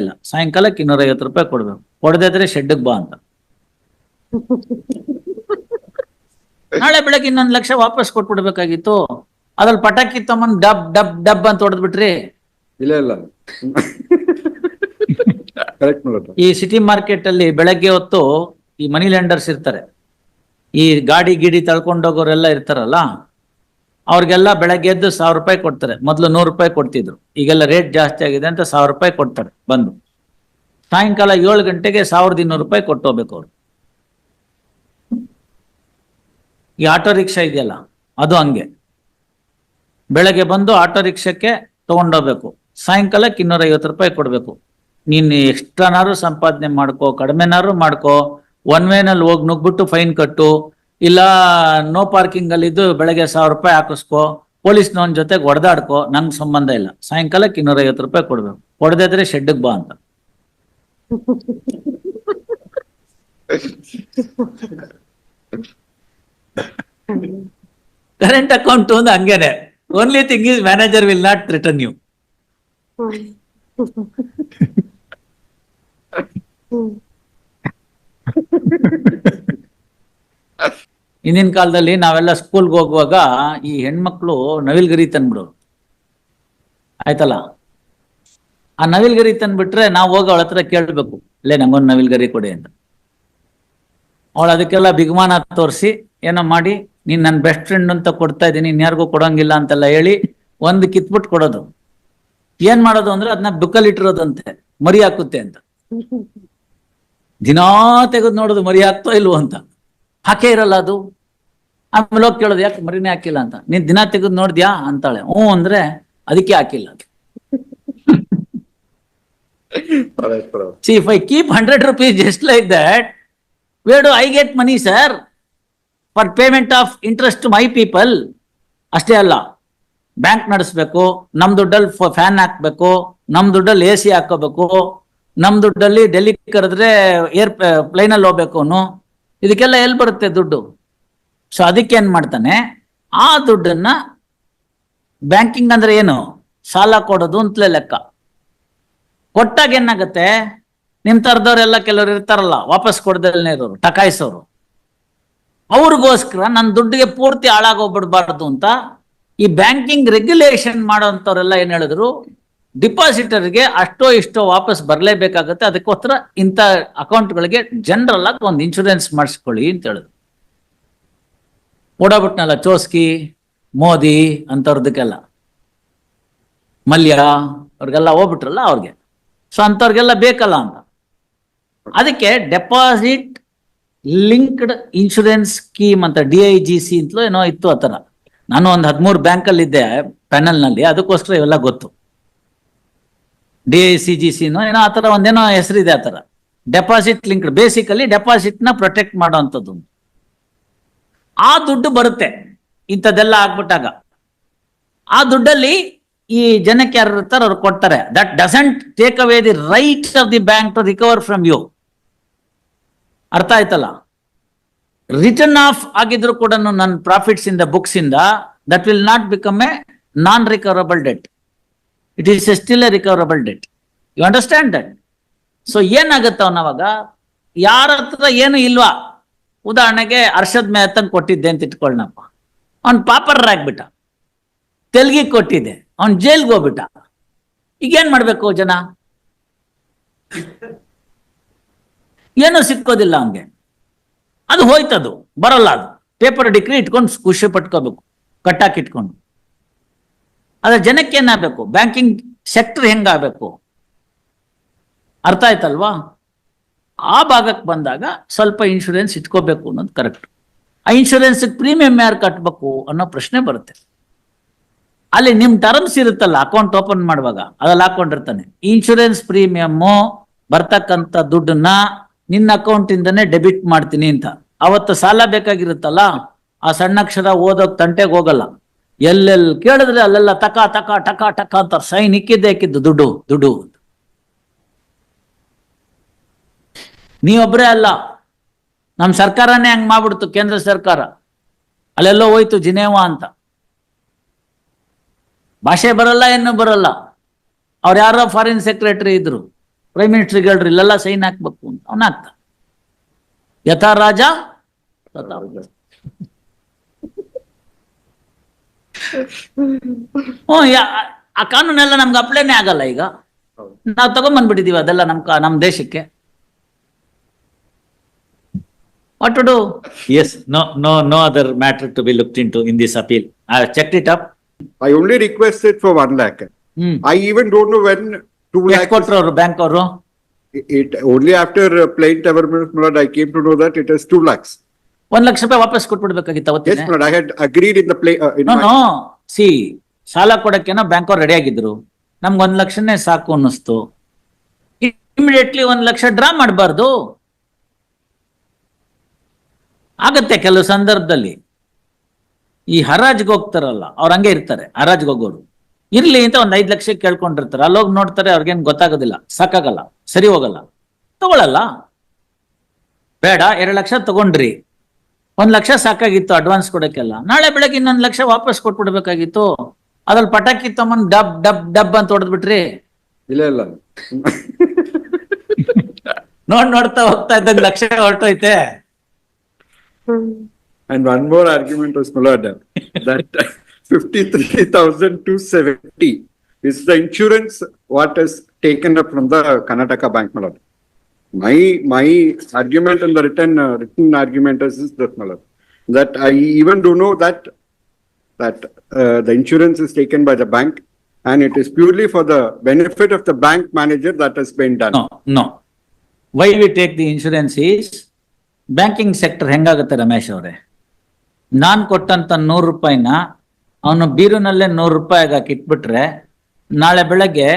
ಇಲ್ಲ. ಸಾಯಂಕಾಲಕ್ಕೆ ಇನ್ನೂರ ಐವತ್ತು ರೂಪಾಯಿ ಕೊಡ್ಬೇಕು. ಕೊಡದೇ ಇದ್ರೆ ಶೆಡ್ಗೆ ಬಾ ಅಂತ. ನಾಳೆ ಬೆಳಗ್ಗೆ ಇನ್ನೊಂದು ಲಕ್ಷ ವಾಪಸ್ ಕೊಟ್ಬಿಡ್ಬೇಕಾಗಿತ್ತು. ಅದ್ರಲ್ಲಿ ಪಟಾಕಿ ತಮ್ಮನ್ ಡಬ್ ಡಬ್ ಡಬ್ ಅಂತ ಹೊಡೆದ್ಬಿಟ್ರಿ. ಇಲ್ಲ ಇಲ್ಲ. ಕರೆಕ್ಟ್ ಈ ಸಿಟಿ ಮಾರ್ಕೆಟ್ ಅಲ್ಲಿ ಬೆಳಗ್ಗೆ ಹೊತ್ತು ಈ ಮನಿ ಲ್ಯಾಂಡರ್ಸ್ ಇರ್ತಾರೆ. ಈ ಗಾಡಿ ಗಿಡಿ ತಳ್ಕೊಂಡೋಗೋರೆಲ್ಲ ಇರ್ತಾರಲ್ಲ ಅವ್ರಿಗೆಲ್ಲ ಬೆಳಗ್ಗೆ ಎದ್ದು ಸಾವಿರ ರೂಪಾಯಿ ಕೊಡ್ತಾರೆ. ಮೊದಲು ನೂರು ರೂಪಾಯಿ ಕೊಡ್ತಿದ್ರು. ಈಗೆಲ್ಲ ರೇಟ್ ಜಾಸ್ತಿ ಆಗಿದೆ ಅಂತ ಸಾವಿರ ರೂಪಾಯಿ ಕೊಡ್ತಾರೆ ಬಂದು. ಸಾಯಂಕಾಲ ಏಳು ಗಂಟೆಗೆ ಸಾವಿರದ ಇನ್ನೂರು ರೂಪಾಯಿ ಕೊಟ್ಟು ಹೋಗ್ಬೇಕು ಅವ್ರು. ಈ ಆಟೋ ರಿಕ್ಷಾ ಇದೆಯಲ್ಲ, ಅದು ಹಂಗೆ. ಬೆಳಗ್ಗೆ ಬಂದು ಆಟೋ ರಿಕ್ಷಾಕ್ಕೆ ತಗೊಂಡೋಗ್ಬೇಕು ಸಾಯಂಕಾಲಕ್ಕೆ ಇನ್ನೂರೈವತ್ತು ರೂಪಾಯಿ ಕೊಡ್ಬೇಕು. ನೀನು ಎಕ್ಸ್ಟ್ರಾನಾರು ಸಂಪಾದನೆ ಮಾಡ್ಕೋ ಕಡಿಮೆನಾರು ಮಾಡ್ಕೋ ಒನ್ ವೇನಲ್ಲಿ ಹೋಗಿ ನುಗ್ಬಿಟ್ಟು ಫೈನ್ ಕಟ್ಟು ಇಲ್ಲ ನೋ ಪಾರ್ಕಿಂಗ್ ಅಲ್ಲಿ ಇದ್ದು ಬೆಳಗ್ಗೆ ಸಾವಿರ ರೂಪಾಯಿ ಹಾಕಿಸ್ಕೋ ಪೊಲೀಸ್ನವನ್ ಜೊತೆಗೆ ಹೊಡೆದಾಡ್ಕೋ ನನ್ ಸಂಬಂಧ ಇಲ್ಲ. ಸಾಯಂಕಾಲಕ್ಕೆ ಇನ್ನೂರ ಐವತ್ತು ರೂಪಾಯಿ ಕೊಡ್ಬೇಕು. ಹೊಡೆದಿದ್ರೆ ಶೆಡ್ಗೆ ಬಾ ಅಂತ. ಕರೆಂಟ್ ಅಕೌಂಟ್ ಒಂದು ಹಂಗೇನೆ. Only thing is manager will not return you ಹಿಂದಿನ ಕಾಲದಲ್ಲಿ ನಾವೆಲ್ಲ ಸ್ಕೂಲ್ಗೆ ಹೋಗುವಾಗ ಈ ಹೆಣ್ಮಕ್ಳು ನವಿಲ್ಗರಿ ತಂದ್ಬಿಡೋರು. ಆಯ್ತಲ್ಲ? ಆ ನವಿಲ್ಗರಿ ತಂದ್ಬಿಟ್ರೆ ನಾವು ಹೋಗಿ ಅವಳ ಹತ್ರ ಕೇಳ್ಬೇಕು, ಲೇ, ನಂಗೊಂದು ನವಿಲ್ಗರಿ ಕೊಡಿ ಅಂತ. ಅವಳು ಅದಕ್ಕೆಲ್ಲ ಬಿಗ್ಮಾನ ತೋರಿಸಿ, ಏನೋ ಮಾಡಿ, ನೀನ್ ನನ್ನ ಬೆಸ್ಟ್ ಫ್ರೆಂಡ್ ಅಂತ ಕೊಡ್ತಾ ಇದ್ದೀನಿ ಇನ್ಯಾರಿಗೂ ಕೊಡಂಗಿಲ್ಲ ಅಂತೆಲ್ಲ ಹೇಳಿ ಒಂದು ಕಿತ್ಬಿಟ್ಟು ಕೊಡೋದು. ಏನ್ ಮಾಡೋದು ಅಂದ್ರೆ ಅದನ್ನ ಬುಕ್ಕಲ್ಲಿ ಇಟ್ಟಿರೋದಂತೆ ಮರಿ ಹಾಕುತ್ತೆ ಅಂತ. ದಿನಾ ತೆಗೆದು ನೋಡೋದು ಮರಿ ಹಾಕ್ತೋ ಇಲ್ವೋ ಅಂತ. ಹಾಕೇ ಇರಲ್ಲ ಅದು. ಆಮೇಲೆ ಹೋಗಿ ಕೇಳೋದು ಯಾಕೆ ಮರಿನೇ ಹಾಕಿಲ್ಲ ಅಂತ. ನೀನ್ ದಿನ ತೆಗೆದು ನೋಡಿದ್ಯಾ ಅಂತಾಳೆ. ಹ್ಞೂ ಅಂದ್ರೆ ಅದಕ್ಕೆ ಹಾಕಿಲ್ಲ ಅದು. Alright, bro. See, if I keep like that just I that, money sir I payment of payment of interest to ಅಷ್ಟೇ ಅಲ್ಲ. ಬ್ಯಾಂಕ್ ನಡೆಸ್ಬೇಕು ನಮ್ ದುಡ್ಡಲ್ಲಿ ಫ್ಯಾನ್ ಹಾಕ್ಬೇಕು ನಮ್ ದುಡ್ಡಲ್ಲಿ ಎ ಸಿ ಹಾಕೋಬೇಕು ನಮ್ ದುಡ್ಡಲ್ಲಿ ಡೆಲ್ಲಿ ಕರೆದ್ರೆ ಏರ್ ಪ್ಲೈನ್ ಅಲ್ಲಿ ಹೋಗ್ಬೇಕು ಅವನು. ಇದಕ್ಕೆಲ್ಲ ಎಲ್ಲಿ ಬರುತ್ತೆ ದುಡ್ಡು? ಸೊ ಅದಕ್ಕೆ ಏನ್ ಮಾಡ್ತಾನೆ? ಆ ದುಡ್ಡನ್ನ ಬ್ಯಾಂಕಿಂಗ್ ಅಂದ್ರೆ ಏನು? ಸಾಲ ಕೊಡೋದು ಅಂತಲೇ ಲೆಕ್ಕ. ಕೊಟ್ಟಾಗ ಏನಾಗುತ್ತೆ? ನಿಮ್ ತರದವ್ರೆಲ್ಲ ಕೆಲವ್ರು ಇರ್ತಾರಲ್ಲ, ವಾಪಸ್ ಕೊಡ್ದಲ್ನೇ ಇರೋರು, ಟಕಾಯಿಸೋರು. ಅವ್ರಿಗೋಸ್ಕರ ನನ್ನ ದುಡ್ಡಿಗೆ ಪೂರ್ತಿ ಹಾಳಾಗೋಗ್ಬಿಡ್ಬಾರ್ದು ಅಂತ ಈ ಬ್ಯಾಂಕಿಂಗ್ ರೆಗ್ಯುಲೇಷನ್ ಮಾಡೋಂಥವ್ರೆಲ್ಲ ಏನ್ ಹೇಳಿದ್ರು? ಡಿಪಾಸಿಟರ್ಗೆ ಅಷ್ಟೋ ಇಷ್ಟೋ ವಾಪಸ್ ಬರಲೇಬೇಕಾಗುತ್ತೆ. ಅದಕ್ಕೋಸ್ಕರ ಇಂಥ ಅಕೌಂಟ್ಗಳಿಗೆ ಜನರಲ್ ಆಗಿ ಒಂದು ಇನ್ಶೂರೆನ್ಸ್ ಮಾಡಿಸ್ಕೊಳ್ಳಿ ಅಂತ ಹೇಳಿದ್ರು. ಓಡಾಬಿಟ್ನಲ್ಲ ಚೋಸ್ಕಿ, ಮೋದಿ ಅಂಥವ್ರದಕ್ಕೆಲ್ಲ ಮಲ್ಯ, ಅವ್ರಿಗೆಲ್ಲ ಹೋಗ್ಬಿಟ್ರಲ್ಲ ಅವ್ರಿಗೆ. ಸೊ ಅಂಥವ್ರಿಗೆಲ್ಲ ಬೇಕಲ್ಲ ಅಂತ. ಅದಕ್ಕೆ ಡೆಪಾಸಿಟ್ ಲಿಂಕ್ಡ್ ಇನ್ಶೂರೆನ್ಸ್ ಸ್ಕೀಮ್ ಅಂತ ಡಿ ಐ ಜಿ ಸಿ ಅಂತಲೂ ಏನೋ ಇತ್ತು ಆ ಥರ. ನಾನು ಒಂದು ಹದಿಮೂರು ಬ್ಯಾಂಕಲ್ಲಿದ್ದೆ, ಪ್ಯಾನಲ್ನಲ್ಲಿ. ಪ್ಯಾನಲ್ನಲ್ಲಿ ಅದಕ್ಕೋಸ್ಕರ ಇವೆಲ್ಲ ಗೊತ್ತು. ಡಿ ಐ ಸಿ ಜಿ ಸಿನೋ ಏನೋ ಆ ಥರ ಒಂದೇನೋ ಹೆಸರಿದೆ ಆ ಥರ. ಡೆಪಾಸಿಟ್ ಲಿಂಕ್ಡ್ ಬೇಸಿಕಲಿ ಡೆಪಾಸಿಟ್ನ ಪ್ರೊಟೆಕ್ಟ್ ಮಾಡುವಂಥದ್ದು ಆ ದುಡ್ಡು ಬರುತ್ತೆ. ಇಂಥದ್ದೆಲ್ಲ ಆಗ್ಬಿಟ್ಟಾಗ. ಆ ದುಡ್ಡಲ್ಲಿ ಈ ಜನಕ್ಕೆ ಯಾರು ಇರ್ತಾರೆ ಅವ್ರು ಕೊಡ್ತಾರೆ. That doesn't take away the right of the bank to recover from you ಅರ್ಥ ಆಯ್ತಲ್ಲ? ರಿಟರ್ನ್ ಆಫ್ ಆಗಿದ್ರು ಕೂಡ ನನ್ನ ಪ್ರಾಫಿಟ್ಸ್ ಇಂದ ಬುಕ್ಸ್ ಇಂದ that will not become a non recoverable debt it is still a recoverable debt you understand that so ಏನಾಗುತ್ತೆ ಅವನವಾಗ ಯಾರ ಹತ್ರ ಏನು ಇಲ್ವಾ? ಉದಾಹರಣೆಗೆ ಅರ್ಷದ್ ಮೆಹತನ್ ಕೊಟ್ಟಿದ್ದೆ ಅಂತ ಇಟ್ಕೊಳ್ಳಪ್ಪ ಅವ್ನ್ ಪಾಪರ್ ಆಗ್ಬಿಟ್ಟ ತೆಲ್ಗಿ ಕೊಟ್ಟಿದ್ದೆ. ಅವ್ನ್ ಜೈಲ್ಗೆ ಹೋಗ್ಬಿಟ್ಟ. ಈಗ ಏನ್ ಮಾಡ್ಬೇಕು ಜನ? ಏನು ಸಿಕ್ಕೋದಿಲ್ಲ ಅವನ್ಗೆ. ಅದು ಹೋಯ್ತದು. ಬರಲ್ಲ ಅದು. ಪೇಪರ್ ಡಿಗ್ರಿ ಇಟ್ಕೊಂಡು ಖುಷಿ ಪಟ್ಕೋಬೇಕು. ಕಟ್ಟಾಕಿ ಇಟ್ಕೊಂಡು ಅದ್ರ ಜನಕ್ಕೆ ಏನಾಗಬೇಕು? ಬ್ಯಾಂಕಿಂಗ್ ಸೆಕ್ಟರ್ ಹೆಂಗಾಗಬೇಕು? ಅರ್ಥ ಆಯ್ತಲ್ವಾ? ಆ ಭಾಗಕ್ಕೆ ಬಂದಾಗ ಸ್ವಲ್ಪ ಇನ್ಶೂರೆನ್ಸ್ ಇಟ್ಕೋಬೇಕು ಅನ್ನೋದು ಕರೆಕ್ಟ್ ಆ ಇನ್ಶೂರೆನ್ಸ್ ಪ್ರೀಮಿಯಂ ಯಾರು ಕಟ್ಟಬೇಕು ಅನ್ನೋ ಪ್ರಶ್ನೆ ಬರುತ್ತೆ. ಅಲ್ಲಿ ನಿಮ್ ಟರ್ಮ್ಸ್ ಇರುತ್ತಲ್ಲ ಅಕೌಂಟ್ ಓಪನ್ ಮಾಡುವಾಗ, ಅದ್ರಲ್ಲಿ ಹಾಕೊಂಡಿರ್ತಾನೆ. ಇನ್ಶೂರೆನ್ಸ್ ಪ್ರೀಮಿಯಮ್ಮು ಬರ್ತಕ್ಕಂಥ ದುಡ್ಡನ್ನ ನಿನ್ನ ಅಕೌಂಟ್ ಇಂದನೇ ಡೆಬಿಟ್ ಮಾಡ್ತೀನಿ ಅಂತ. ಅವತ್ತು ಸಾಲ ಬೇಕಾಗಿರುತ್ತಲ್ಲ, ಆ ಸಣ್ಣ ಅಕ್ಷರ ಓದೋಕ್ ತಂಟೆಗೆ ಹೋಗಲ್ಲ. ಎಲ್ಲೆಲ್ಲಿ ಕೇಳಿದ್ರೆ ಅಲ್ಲೆಲ್ಲ ತಕ ತಕ, ಟಕ ಟಕ ಅಂತ ಸೈನ್ ಇಕ್ಕಿದ್ದೆ ಇಕ್ಕಿದ್ದು ದುಡ್ಡು ದುಡ್ಡು ನೀವೊಬ್ಬರೇ ಅಲ್ಲ. ನಮ್ಮ ಸರ್ಕಾರನೇ ಹಂಗೆ ಮಾಡ್ಬಿಡ್ತು, ಕೇಂದ್ರ ಸರ್ಕಾರ. ಅಲ್ಲೆಲ್ಲೋ ಹೋಯ್ತು ಜಿನೇವಾ ಅಂತ. ಭಾಷೆ ಬರಲ್ಲ, ಏನು ಬರಲ್ಲ. ಅವ್ರು ಯಾರೋ ಫಾರಿನ್ ಸೆಕ್ರೆಟರಿ ಇದ್ರು. ಪ್ರೈಮ್ ಮಿನಿಸ್ಟರ್ ಹೇಳ್ರಿ ಇಲ್ಲೆಲ್ಲ ಸೈನ್ ಹಾಕ್ಬೇಕು ಅಂತ, ಅವನ ಹಾಕ್ತ ಯಥಾ ರಾಜ. ಆ ಕಾನೂನೆಲ್ಲ ನಮ್ಗೆ ಅಪ್ಲೈನೇ ಆಗಲ್ಲ ಈಗ. ನಾವು ತಗೊಂಬಂದ್ಬಿಟ್ಟಿದೀವಿ ಅದೆಲ್ಲ ನಮ್ ನಮ್ಮ ದೇಶಕ್ಕೆ. What to do yes no no no other matter to be look in in this appeal I check it up I only request it for one lakh I even don't know when two lakh ಕೊಟ್ರು bank ಅವರು it only after plane tower minute I came to know that it is two lakhs ಒಂದ್ ಲಕ್ಷ ರೂಪಾಯಿ ವಾಪಸ್ ಕೊಟ್ಬಿಡ್ಬೇಕಾಗಿತ್ತು Yes, ಅವತ್ತೇ my lord, I had agreed in the play, uh, in no my, ಸಿ ಸಾಲ ಕೊಡಕ್ಕೆನ ಬ್ಯಾಂಕ್ ಅವ್ರು ರೆಡಿ ಆಗಿದ್ರು. ನಮ್ಗೆ ಒಂದ್ ಲಕ್ಷನೇ ಸಾಕು ಅನ್ನಿಸ್ತು. ಇಮಿಡಿಯೇಟ್ಲಿ ಒಂದ್ ಲಕ್ಷ ಡ್ರಾ ಮಾಡಬಾರ್ದು. ಆಗತ್ತೆ ಕೆಲವು ಸಂದರ್ಭದಲ್ಲಿ. ಈ ಹರಾಜ್ಗೆ ಹೋಗ್ತಾರಲ್ಲ ಅವ್ರು ಹಂಗೆ ಇರ್ತಾರೆ ಹರಾಜ್ಗೆ ಹೋಗೋರು. ಇರ್ಲಿ ಅಂತ ಒಂದ್ ಐದ್ ಲಕ್ಷ ಕೇಳ್ಕೊಂಡಿರ್ತಾರೆ. ಅಲ್ಲೋಗಿ ನೋಡ್ತಾರೆ ಅವ್ರಿಗೇನ್ ಗೊತ್ತಾಗೋದಿಲ್ಲ. ಸಾಕಾಗಲ್ಲ ಸರಿ ಹೋಗಲ್ಲ. ತಗೊಳಲ್ಲ. ಬೇಡ ಎರಡ್ ಲಕ್ಷ ತಗೊಂಡ್ರಿ. ಒಂದು ಲಕ್ಷ ಸಾಕಾಗಿತ್ತು ಅಡ್ವಾನ್ಸ್ ಕೊಡೋಕ್ಕೆಲ್ಲ. ನಾಳೆ ಬೆಳಗ್ಗೆ ಇನ್ನೊಂದು ಲಕ್ಷ ವಾಪಸ್ ಕೊಟ್ಬಿಡ್ಬೇಕಾಗಿತ್ತು. ಅದ್ರಲ್ಲಿ ಪಟಾಕಿ ತಮ್ಮನ್ ಡಬ್ ಡಬ್ ಡಬ್ ಅಂತ ಹೊಡೆದ್ಬಿಟ್ರಿ. ಇಲ್ಲ ಇಲ್ಲ. ನೋಡ್ ನೋಡ್ತಾ ಹೋಗ್ತಾ ಇದ್ದ ಲಕ್ಷ ಹೊರಟೋಯ್ತೆ. And one more argument was ಮುಲಾಡ್ that fifty three thousand two seventy is the insurance what is taken up from the Karnataka bank ಮುಲಾಡ್ My, my argument in the written, uh, written argument is is that, my that I even do know that, that, uh, the insurance is taken by the bank and it is purely for the benefit of the bank manager that has been done. No, no. Why we take the insurance is banking sector ಹೆಂಗಾಗುತ್ತೆ Ramesh ಅವರೇ ನಾನ್ ಕೊಟ್ಟಂತ ನೂರು ರೂಪಾಯಿನ ಅವನು ಬೀರುನಲ್ಲೇ ನೂರು ರೂಪಾಯಿಗೆ ಹಾಕಿಟ್ಬಿಟ್ರೆ ನಾಳೆ ಬೆಳಗ್ಗೆ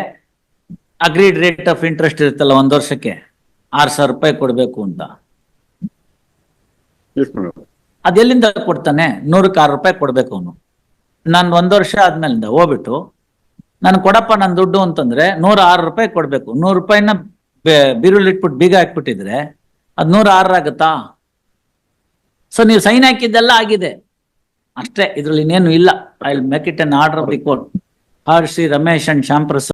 ಅಗ್ರೀಡ್ ರೇಟ್ ಆಫ್ ಇಂಟ್ರೆಸ್ಟ್ ಇರುತ್ತಲ್ಲ ಒಂದು ವರ್ಷಕ್ಕೆ ಆರ್ ಸಾವಿರ ರೂಪಾಯಿ ಕೊಡ್ಬೇಕು ಅಂತ. ಅದೆಲ್ಲಿಂದ ಕೊಡ್ತಾನೆ? ನೂರಕ್ಕೆ ಆರು ರೂಪಾಯಿ ಕೊಡ್ಬೇಕು ಅವನು. ನಾನು ಒಂದು ವರ್ಷ ಆದ್ಮೇಲಿಂದ ಹೋಗ್ಬಿಟ್ಟು ನಾನು ಕೊಡಪ್ಪ ನನ್ನ ದುಡ್ಡು ಅಂತಂದ್ರೆ ನೂರ ಆರು ರೂಪಾಯಿ ಕೊಡ್ಬೇಕು. ನೂರು ರೂಪಾಯಿನ ಬಿರುಳು ಇಟ್ಬಿಟ್ಟು ಬೀಗ ಹಾಕ್ಬಿಟ್ಟಿದ್ರೆ ಅದ್ ನೂರ ಆರು ಆಗುತ್ತಾ? ಸೊ ನೀವು ಸೈನ್ ಹಾಕಿದ್ದೆಲ್ಲ ಆಗಿದೆ. ಅಷ್ಟೇ ಇದ್ರಲ್ಲಿ ಇನ್ನೇನು ಇಲ್ಲ. I make it an order of the court R Shri Ramesh and Shyam Prasad